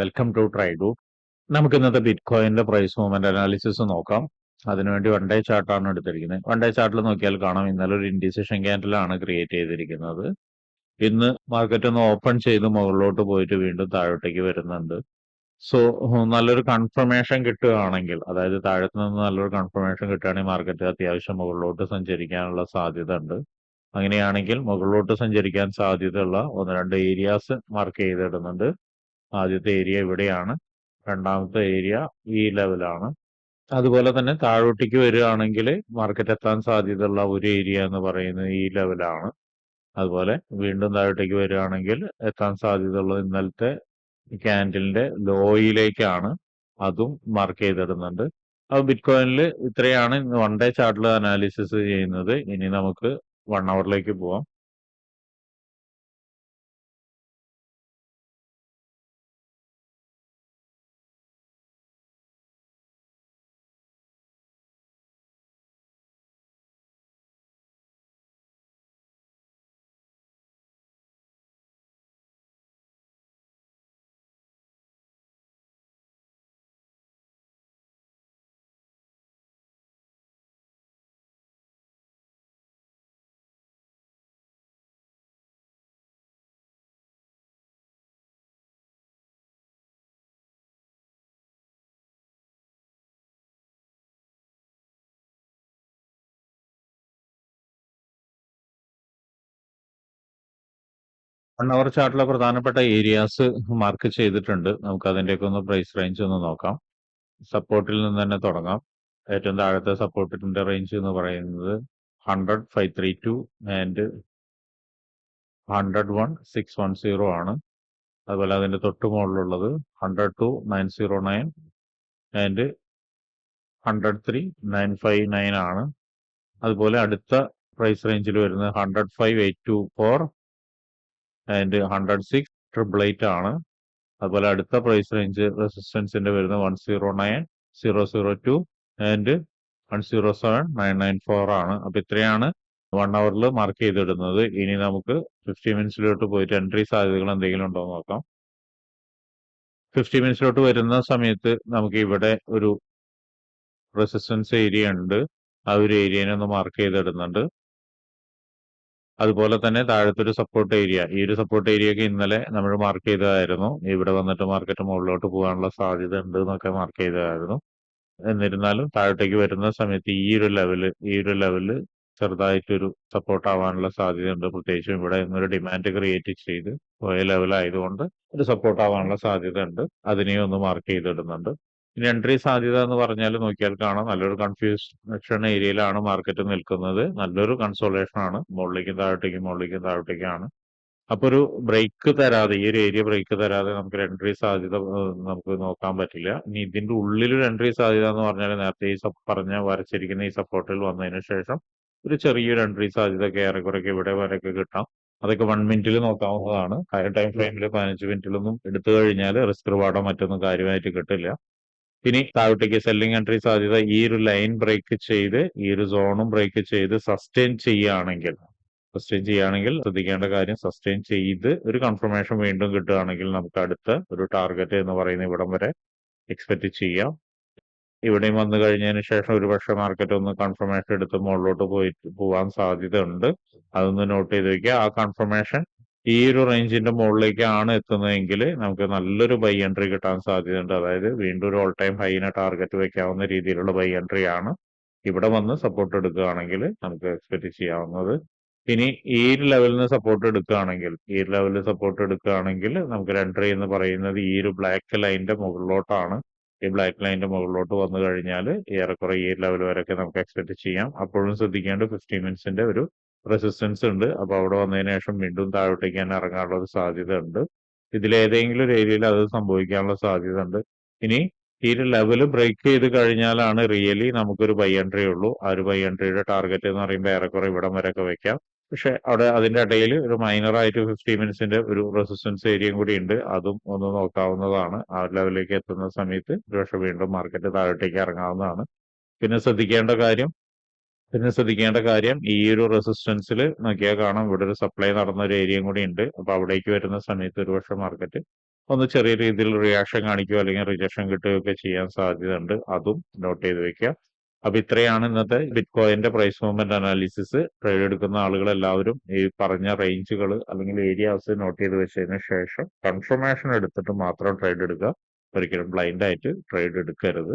Welcome to try tried നമുക്ക് ഇന്നത്തെ bit കോയിന്റെ price movement analysis നോക്കാം. അതിനുവേണ്ടി വൺ ഡേ ചാർട്ടാണ് എടുത്തിരിക്കുന്നത്. വൺ ഡേ ചാർട്ടിൽ നോക്കിയാൽ കാണാം ഇന്നലെ ഒരു ഇൻഡിസിഷൻ ക്യാൻഡിലാണ് ക്രിയേറ്റ് ചെയ്തിരിക്കുന്നത്. ഇന്ന് മാർക്കറ്റ് ഒന്ന് ഓപ്പൺ ചെയ്ത് മുകളിലോട്ട് പോയിട്ട് വീണ്ടും താഴോട്ടേക്ക് വരുന്നുണ്ട്. സോ നല്ലൊരു കൺഫർമേഷൻ കിട്ടുകയാണെങ്കിൽ അതായത് താഴത്ത് നിന്ന് നല്ലൊരു കൺഫർമേഷൻ കിട്ടുകയാണെങ്കിൽ മാർക്കറ്റ് അത്യാവശ്യം മുകളിലോട്ട് സഞ്ചരിക്കാനുള്ള സാധ്യത ഉണ്ട് അങ്ങനെയാണെങ്കിൽ മുകളിലോട്ട് സഞ്ചരിക്കാൻ സാധ്യതയുള്ള ഒന്ന് രണ്ട് ഏരിയാസ് മാർക്ക് ചെയ്തിടുന്നുണ്ട്. ആദ്യത്തെ ഏരിയ ഇവിടെയാണ്. രണ്ടാമത്തെ ഏരിയ ഈ ലെവലാണ് അതുപോലെ തന്നെ താഴോട്ടേക്ക് വരികയാണെങ്കിൽ മാർക്കറ്റ് എത്താൻ സാധ്യതയുള്ള ഒരു ഏരിയ എന്ന് പറയുന്നത് ഈ ലെവലാണ് അതുപോലെ വീണ്ടും താഴോട്ടേക്ക് വരികയാണെങ്കിൽ എത്താൻ സാധ്യതയുള്ളത് ഇന്നലത്തെ ക്യാൻഡിലിന്റെ ലോയിലേക്കാണ് അതും മാർക്ക് ചെയ്തിടുന്നുണ്ട്. അപ്പോൾ ബിറ്റ്കോയിനിൽ ഇത്രയാണ്. വൺ ഡേ ചാർട്ടിൽ അനാലിസിസ് ചെയ്യുന്നത്. ഇനി നമുക്ക് വൺ അവറിലേക്ക് പോവാം. വൺ അവർ ചാർട്ടിലെ പ്രധാനപ്പെട്ട ഏരിയാസ് മാർക്ക് ചെയ്തിട്ടുണ്ട്. നമുക്ക് അതിന്റെയൊക്കെ ഒന്ന് പ്രൈസ് റേഞ്ച് ഒന്ന് നോക്കാം. സപ്പോർട്ടിൽ നിന്ന് തന്നെ തുടങ്ങാം. ഏറ്റവും താഴത്തെ സപ്പോർട്ടിന്റെ റേഞ്ച് എന്ന് പറയുന്നത് hundred five three two and hundred one six one zero ആണ്. അതുപോലെ അതിന്റെ തൊട്ട് മുകളിലുള്ളത് hundred two nine zero nine and hundred three nine five nine ആണ്. അതുപോലെ അടുത്ത പ്രൈസ് റേഞ്ചിൽ വരുന്നത് hundred five eight two four and hundred six triple eight ആണ്. അതുപോലെ അടുത്ത പ്രൈസ് റേഞ്ച് റെസിസ്റ്റൻസിന്റെ വരുന്നത് one zero nine zero zero two and one zero seven nine nine four ആണ്. അപ്പൊ ഇത്രയാണ് വൺ അവറിൽ മാർക്ക് ചെയ്തിടുന്നത്. ഇനി നമുക്ക് ഫിഫ്റ്റി മിനിറ്റ്സിലോട്ട് പോയിട്ട് എൻട്രി സാധ്യതകൾ എന്തെങ്കിലും ഉണ്ടോ എന്ന് നോക്കാം. ഫിഫ്റ്റി മിനിറ്റ്സിലോട്ട് വരുന്ന സമയത്ത് നമുക്ക് ഇവിടെ ഒരു റെസിസ്റ്റൻസ് ഏരിയ ഉണ്ട്. ആ ഒരു ഏരിയനെ ഒന്ന് മാർക്ക് ചെയ്തിടുന്നുണ്ട്. അതുപോലെ തന്നെ താഴത്തെ ഒരു സപ്പോർട്ട് ഏരിയ ഈ ഒരു സപ്പോർട്ട് ഏരിയയൊക്കെ ഇന്നലെ നമ്മൾ മാർക്ക് ചെയ്തതായിരുന്നു. ഇവിടെ വന്നിട്ട് മാർക്കറ്റ് മുകളിലോട്ട് പോകാനുള്ള സാധ്യത ഉണ്ട് എന്നൊക്കെ മാർക്ക് ചെയ്തതായിരുന്നു. എന്നിരുന്നാലും താഴോട്ടേക്ക് വരുന്ന സമയത്ത് ഈ ഒരു ലെവൽ ഈ ഒരു ലെവൽ ചെറുതായിട്ടൊരു സപ്പോർട്ട് ആവാനുള്ള സാധ്യത ഉണ്ട് പ്രത്യേകിച്ചും ഇവിടെ ഇന്നൊരു ഡിമാൻഡ് ക്രിയേറ്റ് ചെയ്ത് പോയ ലെവലായതുകൊണ്ട് ഒരു സപ്പോർട്ട് ആവാനുള്ള സാധ്യത ഉണ്ട് അതിനെയും ഒന്ന് മാർക്ക് ചെയ്തിടുന്നുണ്ട്. ഇനി എൻട്രി സാധ്യത എന്ന് പറഞ്ഞാൽ നോക്കിയാൽ കാണാം. നല്ലൊരു കൺഫ്യൂഷൻ ഏരിയയിലാണ് മാർക്കറ്റ് നിൽക്കുന്നത്. നല്ലൊരു കൺസോളേഷൻ ആണ്. മുകളിലേക്കും താഴോട്ടേക്കും മുകളിലേക്കും താഴോട്ടേക്കാണ് അപ്പൊ ഒരു ബ്രേക്ക് തരാതെ ഈ ഒരു ഏരിയ ബ്രേക്ക് തരാതെ നമുക്ക് എൻട്രി സാധ്യത നമുക്ക് നോക്കാൻ പറ്റില്ല. ഇനി ഇതിന്റെ ഉള്ളിൽ ഒരു എൻട്രി സാധ്യത എന്ന് പറഞ്ഞാൽ നേരത്തെ ഈ പറഞ്ഞ വരച്ചിരിക്കുന്ന ഈ സപ്പോർട്ടിൽ വന്നതിന് ശേഷം ഒരു ചെറിയൊരു എൻട്രി സാധ്യത ഒക്കെ ഏറെക്കുറെയൊക്കെ ഇവിടെ വരെയൊക്കെ കിട്ടാം. അതൊക്കെ വൺ മിനിറ്റിൽ നോക്കാവുന്നതാണ്. ഹയർ ടൈം ഫ്രെയിമിൽ പതിനഞ്ച് മിനിറ്റിലൊന്നും എടുത്തു കഴിഞ്ഞാൽ റിസ്ക് റിവാർഡോ മറ്റൊന്നും കാര്യമായിട്ട് കിട്ടില്ല. ഇനി താഴോട്ടേക്ക് സെല്ലിംഗ് എൻട്രി സാധ്യത ഈ ഒരു ലൈൻ ബ്രേക്ക് ചെയ്ത് ഈ ഒരു സോണും ബ്രേക്ക് ചെയ്ത് സസ്റ്റെയിൻ ചെയ്യുകയാണെങ്കിൽ സസ്റ്റെയിൻ ചെയ്യുകയാണെങ്കിൽ ശ്രദ്ധിക്കേണ്ട കാര്യം സസ്റ്റെയിൻ ചെയ്ത് ഒരു കൺഫർമേഷൻ വീണ്ടും കിട്ടുകയാണെങ്കിൽ നമുക്ക് അടുത്ത ഒരു ടാർഗറ്റ് എന്ന് പറയുന്ന ഇവിടം വരെ എക്സ്പെക്ട് ചെയ്യാം. ഇവിടെയും വന്നു കഴിഞ്ഞതിന് ശേഷം ഒരു പക്ഷേ മാർക്കറ്റ് ഒന്ന് കൺഫർമേഷൻ എടുത്ത് മുകളിലോട്ട് പോയി പോകാൻ സാധ്യതയുണ്ട്. അതൊന്ന് നോട്ട് ചെയ്ത് വെക്കുക. ആ കൺഫർമേഷൻ ഈ ഒരു റേഞ്ചിന്റെ മുകളിലേക്കാണ് എത്തുന്നതെങ്കിൽ നമുക്ക് നല്ലൊരു ബൈ എൻട്രി കിട്ടാൻ സാധ്യതയുണ്ട്. അതായത് വീണ്ടും ഒരു ഓൾ ടൈം ഹൈന ടാർഗറ്റ് വെക്കാവുന്ന രീതിയിലുള്ള ബൈ എൻട്രി ആണ് ഇവിടെ വന്ന് സപ്പോർട്ട് എടുക്കുകയാണെങ്കിൽ നമുക്ക് എക്സ്പെക്ട് ചെയ്യാവുന്നത്. ഇനി ഈ ഒരു ലെവലിൽ നിന്ന് സപ്പോർട്ട് എടുക്കുകയാണെങ്കിൽ ഈ ലെവലിൽ സപ്പോർട്ട് എടുക്കുകയാണെങ്കിൽ നമുക്ക് എൻട്രി എന്ന് പറയുന്നത് ഈ ഒരു ബ്ലാക്ക് ലൈനിന്റെ മുകളിലോട്ടാണ്. ഈ ബ്ലാക്ക് ലൈനിന്റെ മുകളിലോട്ട് വന്നു കഴിഞ്ഞാൽ ഏറെക്കുറെ ഈ ലെവൽ വരെയൊക്കെ നമുക്ക് എക്സ്പെക്ട് ചെയ്യാം. അപ്പോഴും ശ്രദ്ധിക്കേണ്ട ഫിഫ്റ്റീൻ മിനിറ്റ്സിന്റെ ഒരു റെസിസ്റ്റൻസ് ഉണ്ട്. അപ്പൊ അവിടെ വന്നതിന് ശേഷം വീണ്ടും താഴോട്ടേക്ക് തന്നെ ഇറങ്ങാനുള്ള ഒരു സാധ്യത ഉണ്ട് ഇതിലേതെങ്കിലും ഒരു ഏരിയയിൽ അത് സംഭവിക്കാനുള്ള സാധ്യത ഉണ്ട് ഇനി ഈ ഒരു ലെവൽ ബ്രേക്ക് ചെയ്ത് കഴിഞ്ഞാലാണ് റിയലി നമുക്കൊരു ബൈ എൻട്രി ഉള്ളൂ. ആ ഒരു ബൈ എൻട്രിയുടെ ടാർഗറ്റ് എന്ന് പറയുമ്പോൾ ഏറെക്കുറെ ഇവിടം വരെയൊക്കെ വെക്കാം. പക്ഷെ അവിടെ അതിന്റെ ഇടയിൽ ഒരു മൈനർ ആയിട്ട് ഫിഫ്റ്റി മിനിറ്റ്സിന്റെ ഒരു റെസിസ്റ്റൻസ് ഏരിയയും കൂടി ഉണ്ട്. അതും ഒന്ന് നോക്കാവുന്നതാണ്. ആ ലെവലിലേക്ക് എത്തുന്ന സമയത്ത് ഒരുപക്ഷെ വീണ്ടും മാർക്കറ്റ് താഴോട്ടേക്ക് ഇറങ്ങാവുന്നതാണ്. പിന്നെ ശ്രദ്ധിക്കേണ്ട കാര്യം പിന്നെ ശ്രദ്ധിക്കേണ്ട കാര്യം ഈ ഒരു റെസിസ്റ്റൻസിൽ നോക്കിയാൽ കാണാം ഇവിടെ ഒരു സപ്ലൈ നടന്ന ഒരു ഏരിയയും കൂടി ഉണ്ട്. അപ്പൊ അവിടേക്ക് വരുന്ന സമയത്ത് ഒരുപക്ഷെ മാർക്കറ്റ് ഒന്ന് ചെറിയ രീതിയിൽ റിയാക്ഷൻ കാണിക്കുകയോ അല്ലെങ്കിൽ റിജക്ഷൻ കിട്ടുകയൊക്കെ ചെയ്യാൻ സാധ്യതയുണ്ട്. അതും നോട്ട് ചെയ്ത് വെക്കുക. അപ്പൊ ഇത്രയാണ് ഇന്നത്തെ bit കോയിന്റെ price movement analysis trade എടുക്കുന്ന ആളുകൾ എല്ലാവരും ഈ പറഞ്ഞ റേഞ്ചുകൾ അല്ലെങ്കിൽ ഏരിയാസ് നോട്ട് ചെയ്ത് വെച്ചതിന് ശേഷം കൺഫർമേഷൻ എടുത്തിട്ട് മാത്രം ട്രേഡ് എടുക്കുക. ഒരിക്കലും ബ്ലൈൻഡ് ആയിട്ട് ട്രേഡ് എടുക്കരുത്.